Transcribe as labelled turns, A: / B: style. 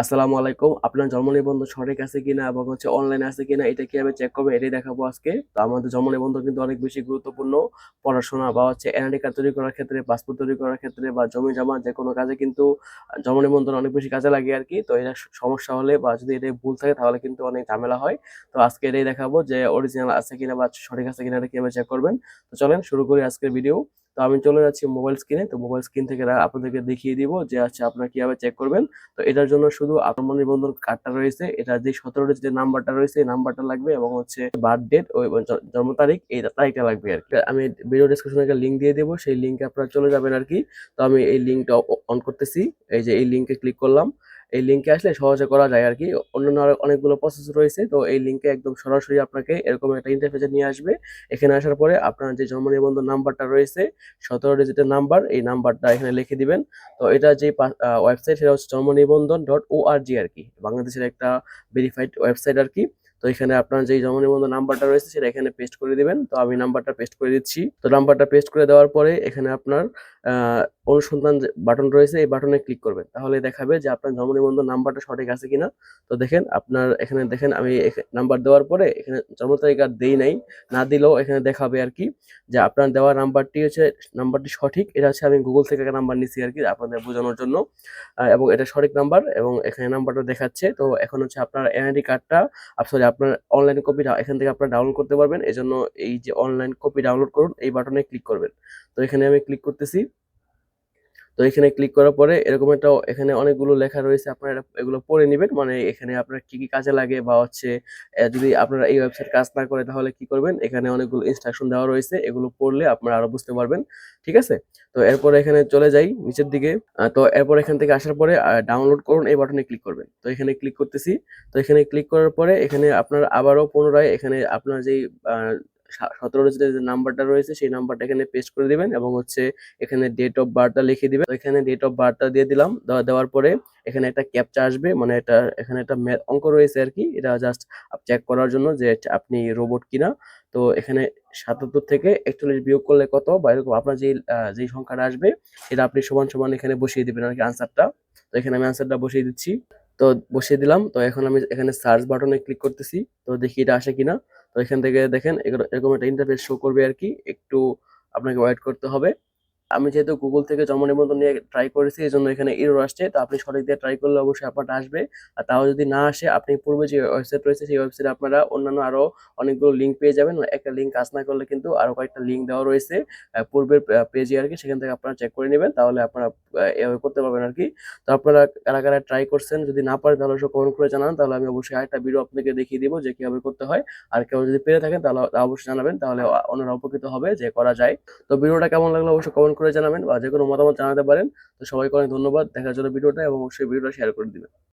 A: আসসালামু আলাইকুম। আপনার জন্ম নিবন্ধন সঠিক আছে কিনা এবং হচ্ছে অনলাইনে আছে কিনা এটা কীভাবে চেক করবে, এটাই দেখাবো আজকে। তো আমাদের জন্ম নিবন্ধন কিন্তু অনেক বেশি গুরুত্বপূর্ণ। পড়াশোনা বা হচ্ছে এনআইডি কার্ড তৈরি করার ক্ষেত্রে পাসপোর্ট তৈরি করার ক্ষেত্রে বা জমি জমা যে কোনো কাজে কিন্তু জন্ম নিবন্ধন অনেক বেশি কাজে লাগে আর কি তো এটা সমস্যা হলে বা যদি এটা ভুল থাকে তাহলে কিন্তু অনেক ঝামেলা হয়। তো আজকে এটাই দেখাবো যে অরিজিনাল আছে কিনা বা সঠিক আছে কিনা এটা কীভাবে চেক করবেন। তো চলেন শুরু করি আজকের ভিডিও তো আমি চলে যাচ্ছি মোবাইল স্ক্রিনে তো মোবাইল স্ক্রিন থেকে আপনাদেরকে দেখিয়ে দিব যে আচ্ছা আপনারা কীভাবে চেক করবেন? তো এটার জন্য শুধু আপনার নিবন্ধন কার্ডটা রয়েছে। এটা যে সতেরো যে নাম্বারটা রয়েছে, এই নাম্বারটা লাগবে এবং হচ্ছে বার্থ ডেট ওই জন্ম তারিখ, এই তারিখটা লাগবে আর কি। আমি ভিডিও ডিসক্রিপশনে একটা লিঙ্ক দিয়ে দেবো। সেই লিঙ্কে আপনারা চলে যাবেন আর কি। তো আমি এই লিঙ্কটা অন করতেছি। এই যে এই লিঙ্কে ক্লিক করলাম। এই লিঙ্কে আসলে সহজে করা যায় আর কি অন্যান্য আরও অনেকগুলো প্রসেস রয়েছে, তো এই লিঙ্কে একদম সরাসরি আপনাকে এরকম একটা ইন্টারফেসে নিয়ে আসবে। এখানে আসার পরে আপনার যে জন্ম নিবন্ধন নাম্বারটা রয়েছে, সতেরো ডিজিটের নাম্বার, এই নাম্বারটা এখানে লিখে দিবেন। তো এটা যে ওয়েবসাইট সেটা হচ্ছে জন্ম নিবন্ধন ডট ও আর জি আর কি বাংলাদেশের একটা ভেরিফাইড ওয়েবসাইট আর কি তো এখানে আপনার যে জন্ম নিবন্ধন নাম্বারটা রয়েছে সেটা এখানে পেস্ট করে দিবেন। তো আমি নাম্বারটা পেস্ট করে দিচ্ছি। তো নাম্বারটা পেস্ট করে দেওয়ার পরে এখানে আপনার অনুসন্ধান বাটন রয়েছে এই বাটনে ক্লিক করবেন। তাহলে দেখাবে যে আপনার জন্ম নিবন্ধন নাম্বারটা সঠিক আছে কিনা। তো দেখেন আপনার এখানে দেখেন আমি নাম্বার দেওয়ার পরে এখানে জন্ম তারিখ আর দেই নাই, না দিলেও এখানে দেখাবে আর কি যে আপনার দেওয়া নাম্বারটি হচ্ছে, নাম্বারটি সঠিক। এটা হচ্ছে আমি গুগল থেকে নাম্বার নিচ্ছি আর কি আপনাদের বোঝানোর জন্য। এবং এটা সঠিক নাম্বার এবং এখানে নাম্বারটা দেখাচ্ছে। তো এখন হচ্ছে আপনার এনআইডি কার্ডটা সরি আপনার অনলাইন কপি এখান থেকে আপনারা ডাউনলোড করতে পারবেন। এজন্য জন্য এই যে অনলাইন কপি ডাউনলোড করুন, এই বাটনে ক্লিক করবেন। তো এখানে আমি ক্লিক করতেছি। তো এখানে ক্লিক করার পরে এরকম একটা এখানে অনেকগুলো লেখা রয়েছে, আপনারা এগুলো পড়ে নেবেন। মানে এখানে আপনার কি কি কাজে লাগে বা হচ্ছে যদি আপনারা এই ওয়েবসাইট কাজ না করে তাহলে কি করবেন? এখানে অনেকগুলো ইনস্ট্রাকশন দেওয়া রয়েছে, এগুলো পড়লে আপনারা আরও বুঝতে পারবেন, ঠিক আছে? তো এরপর এখানে চলে যাই নিচের দিকে। তো এরপর এখান থেকে আসার পরে ডাউনলোড করুন, এই বাটনে ক্লিক করবেন। তো এখানে ক্লিক করতেছি। তো এখানে ক্লিক করার পরে এখানে আপনার আবারও পুনরায় এখানে আপনার যেই সতেরো যে নাম্বারটা রয়েছে, সেই নাম্বারটা এখানে পেস্ট করে দিবেন এবং হচ্ছে এখানে ডেট অফ বার্থটা লিখে দিবেন। এখানে ডেট অফ বার্থটা দিয়ে দিলাম। দেওয়া- দেওয়ার পরে এখানে একটা ক্যাপচা আসবে। মানে এটা, এখানে একটা অঙ্ক রয়েছে আর কি। এটা জাস্ট চেক করার জন্য যে আপনি রোবট কিনা। তো এখানে সাতাত্তর থেকে একচল্লিশ বিয়োগ করলে কত? বা এরকম আপনার যে যেই সংখ্যাটা আসবে, সেটা আপনি সমান সমান এখানে বসিয়ে দিবেন আর কি আনসারটা তো এখানে আমি আনসারটা বসিয়ে দিচ্ছি। তো বসিয়ে দিলাম। তো এখন আমি এখানে সার্চ বাটনে ক্লিক করতেছি। তো দেখি এটা আসে কিনা। তো এখান থেকে দেখেন এরকম একটা ইন্টারফেস শো করবে আর কি। একটু আপনাকে ওয়েট করতে হবে। আমি যেহেতু গুগল থেকে জন্ম নিবন্ধন নিয়ে ট্রাই করেছি এই জন্য এখানে এরর আসছে। তো আপনি সঠিক দিয়ে ট্রাই করলে অবশ্যই আপনারটা আসবে। আর তাও যদি না আসে, আপনি পূর্বে যে ওয়েবসাইট রয়েছে, সেই ওয়েবসাইটে আপনারা অন্যান্য আরও অনেকগুলো লিঙ্ক পেয়ে যাবেন। একটা লিঙ্ক কাজ না করলে কিন্তু আরও কয়েকটা লিঙ্ক দেওয়া রয়েছে পূর্বের পেজে আর কি। সেখান থেকে আপনারা চেক করে নেবেন, তাহলে আপনারা এভাবে করতে পারবেন আর কি। তো আপনারা কারা কারা ট্রাই করছেন, যদি না পারেন, তাহলে অবশ্যই কমেন্ট করে জানান। তাহলে আমি অবশ্যই আরেকটা ভিডিও আপনাকে দেখিয়ে দিব যে কীভাবে করতে হয়। আর কেউ যদি পেরে থাকেন, তাহলে অবশ্যই জানাবেন। তাহলে অন্যরা উপকৃত হবে যে করা যায়। তো ভিডিওটা কেমন লাগল, অবশ্যই কমেন্ট করে জানাবেন বা যে কোনো মতামত জানাতে পারেন। তো সবাইকে অনেক ধন্যবাদ। দেখার জন্য ভিডিওটা এবং অবশ্যই ভিডিওটা শেয়ার করে দিবেন।